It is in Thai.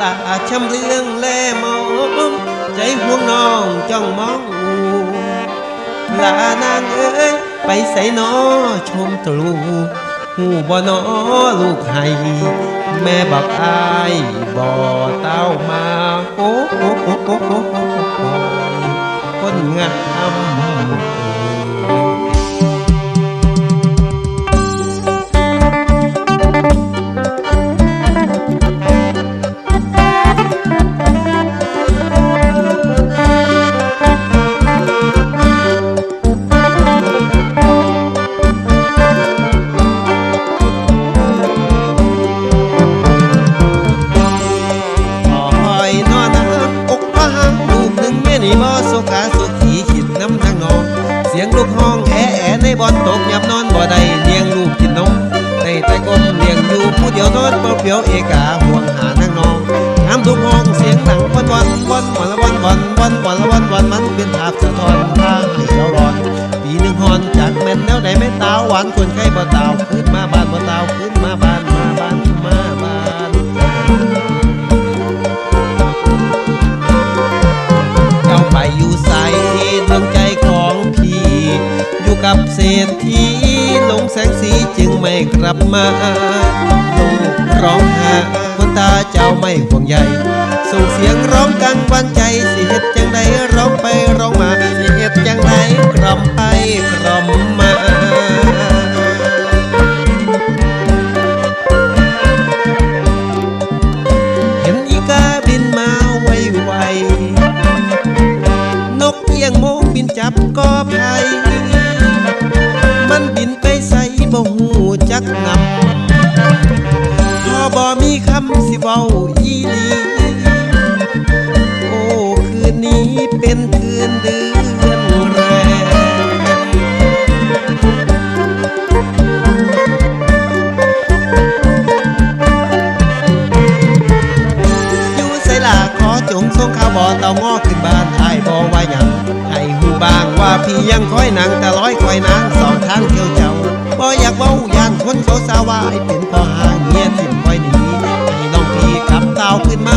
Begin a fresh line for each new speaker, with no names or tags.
ตาช้ำเลืองแลมองใจห่วงน้องจ้องมองอูลานางเอ้ยไปใส่นอชมตรูหูบ่นอลูกให้แม่บอกอายบ่เต้ามาโอ้โอ้โอ้โอ้โอ้โอ้โอ้คนงาม นี่บ่สุขาสุขีขิดน้ำทางนอง เสียงลูกห้องแอะแอะในบอนตกยับนอนบ่ได้เลี้ยงลูกกินนมในแต่กลมเลี้ยงอยู่ผู้เดียวนอนเปล่าเปลี่ยวเอกาห่วงหานางนองถามทุกห้องเสียงหนังวันวันวันวันวันวันวันวันวันวันมันเป็นภาพสะท้อนพาให้เราร้อนปีหนึ่งหอนจากแม่นแล้วได้ไม่ตาหวานคน กับเศรษฐีหลงแสงสีจึงไม่กลับมาลูกร้องหาคนตาเจ้าไม่ห่วงใยส่งเสียงร้องกังวันใจสิเฮ็ดจังใดร้องไปร้องมาสิเฮ็ดจังใดกล่อมไปกล่อมมาเห็นอีกาบินมาไวๆนกเอีย บ่มีคำสิเว้าอีหลีโอ้คืนนี้เป็นคืนเดือนแรมอยู่ใส่ลาขอจงส่งข่าวบ่เต่างอขึ้นบ้านอายบ่ว่าหยังให้หูบางว่าพี่ยังคอยนังแต่ร้อยคอยนางสองทางเที่ยวเจ้าบ่อยากเว้ายานคนเขาสาวาให้เป็น out with my